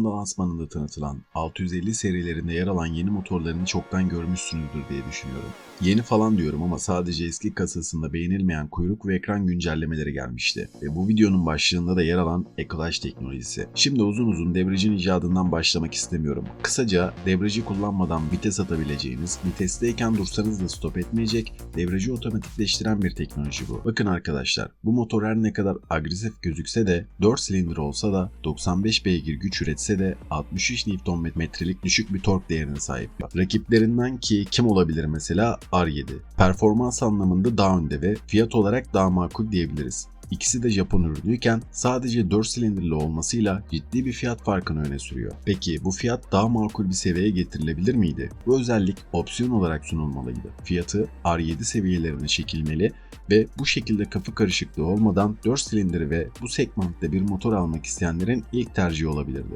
Honda lansmanında tanıtılan 650 serilerinde yer alan yeni motorlarını çoktan görmüşsünüzdür diye düşünüyorum. Yeni falan diyorum ama sadece eski kasasında beğenilmeyen kuyruk ve ekran güncellemeleri gelmişti. Ve bu videonun başlığında da yer alan Ecolash teknolojisi. Şimdi uzun uzun debriyajın icadından başlamak istemiyorum. Kısaca debriyajı kullanmadan vites atabileceğiniz, vitesteyken dursanız da stop etmeyecek, debriyajı otomatikleştiren bir teknoloji bu. Bakın arkadaşlar, bu motor her ne kadar agresif gözükse de 4 silindir olsa da 95 beygir güç üretse de 63 Nm'lik düşük bir tork değerine sahip. Rakiplerinden ki kim olabilir mesela? R7. Performans anlamında daha önde ve fiyat olarak daha makul diyebiliriz. İkisi de Japon ürünüyken sadece 4 silindirli olmasıyla ciddi bir fiyat farkını öne sürüyor. Peki bu fiyat daha makul bir seviyeye getirilebilir miydi? Bu özellik opsiyon olarak sunulmalıydı. Fiyatı R7 seviyelerine çekilmeli ve bu şekilde kafa karışıklığı olmadan 4 silindir ve bu segmentte bir motor almak isteyenlerin ilk tercihi olabilirdi.